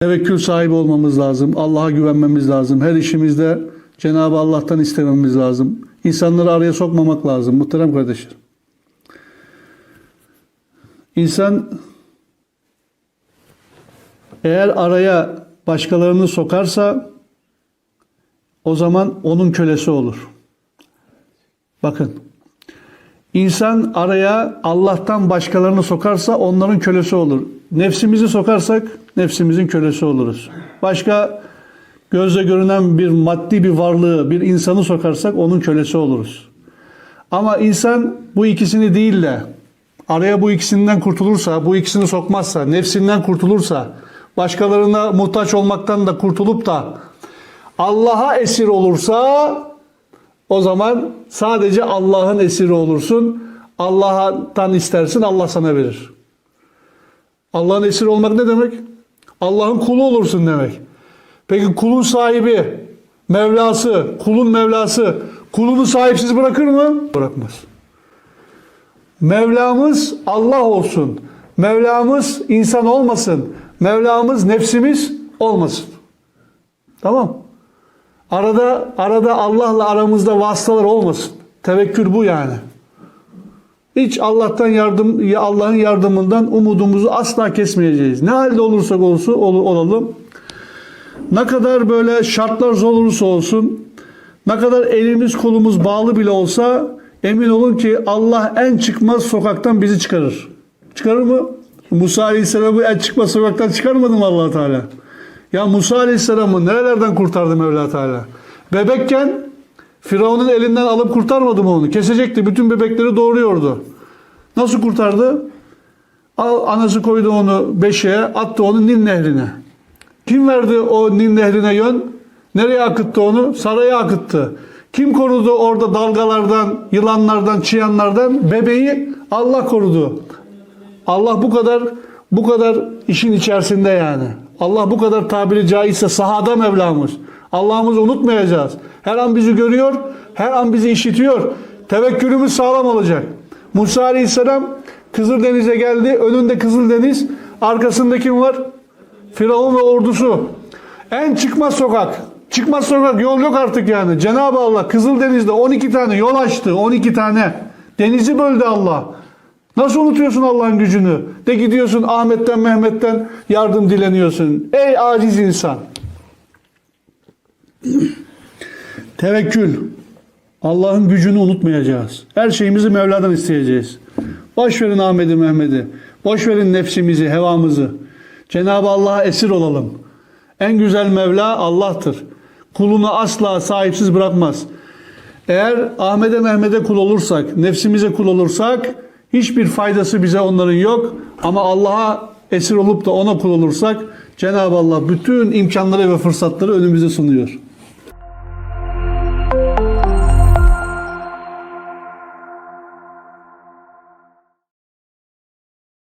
Tevekkül sahibi olmamız lazım. Allah'a güvenmemiz lazım. Her işimizde Cenab-ı Allah'tan istememiz lazım. İnsanları araya sokmamak lazım muhterem kardeşler. İnsan eğer araya başkalarını sokarsa o zaman onun kölesi olur. Bakın. İnsan araya Allah'tan başkalarını sokarsa onların kölesi olur. Nefsimizi sokarsak nefsimizin kölesi oluruz. Başka gözle görünen bir maddi bir varlığı, bir insanı sokarsak onun kölesi oluruz. Ama insan bu ikisini değil de araya bu ikisinden kurtulursa, bu ikisini sokmazsa, nefsinden kurtulursa, başkalarına muhtaç olmaktan da kurtulup da Allah'a esir olursa o zaman sadece Allah'ın esiri olursun. Allah'tan istersin, Allah sana verir. Allah'ın esiri olmak ne demek? Allah'ın kulu olursun demek. Peki kulun sahibi, Mevlası, kulun Mevlası kulunu sahipsiz bırakır mı? Bırakmaz. Mevlamız Allah olsun. Mevlamız insan olmasın. Mevlamız nefsimiz olmasın. Tamam. Arada arada Allah'la aramızda vasıtalar olmasın. Tevekkül bu yani. Hiç Allah'tan yardım ya Allah'ın yardımından umudumuzu asla kesmeyeceğiz. Ne halde olursak olsun ol- olalım. Ne kadar böyle şartlar zor olursa olsun, ne kadar elimiz kolumuz bağlı bile olsa emin olun ki Allah en çıkmaz sokaktan bizi çıkarır. Çıkarır mı? Musa Aleyhisselam'ı en çıkmaz sokaktan çıkarmadı mı allah Teala? Ya Musa Aleyhisselam'ı nerelerden kurtardı Mevla Teala? Bebekken Firavun'un elinden alıp kurtarmadı mı onu? Kesecekti. Bütün bebekleri doğuruyordu. Nasıl kurtardı? Al, anası koydu onu beşiğe, attı onu Nil nehrine. Kim verdi o Nil nehrine yön? Nereye akıttı onu? Saraya akıttı. Kim korudu orada dalgalardan, yılanlardan, çıyanlardan? Bebeği Allah korudu. Allah bu kadar bu kadar işin içerisinde yani. Allah bu kadar tabiri caizse sahada Mevlamız. Allah'ımızı unutmayacağız. Her an bizi görüyor, her an bizi işitiyor. Tevekkülümüz sağlam olacak. Musa Aleyhisselam Kızıldeniz'e geldi. Önünde Kızıldeniz, arkasında kim var? Firavun ve ordusu. En çıkmaz sokak. Çıkmaz sokak yol yok artık yani. Cenab-ı Allah Kızıldeniz'de 12 tane yol açtı. 12 tane. Denizi böldü Allah. Nasıl unutuyorsun Allah'ın gücünü? De gidiyorsun Ahmet'ten Mehmet'ten yardım dileniyorsun. Ey aciz insan. Tevekkül. Allah'ın gücünü unutmayacağız. Her şeyimizi Mevla'dan isteyeceğiz. Boş verin Ahmet'i Mehmet'i. Boş verin nefsimizi, hevamızı. Cenab-ı Allah'a esir olalım. En güzel Mevla Allah'tır. Kulunu asla sahipsiz bırakmaz. Eğer Ahmet'e Mehmet'e kul olursak, nefsimize kul olursak hiçbir faydası bize onların yok. Ama Allah'a esir olup da ona kul olursak Cenab-ı Allah bütün imkanları ve fırsatları önümüze sunuyor.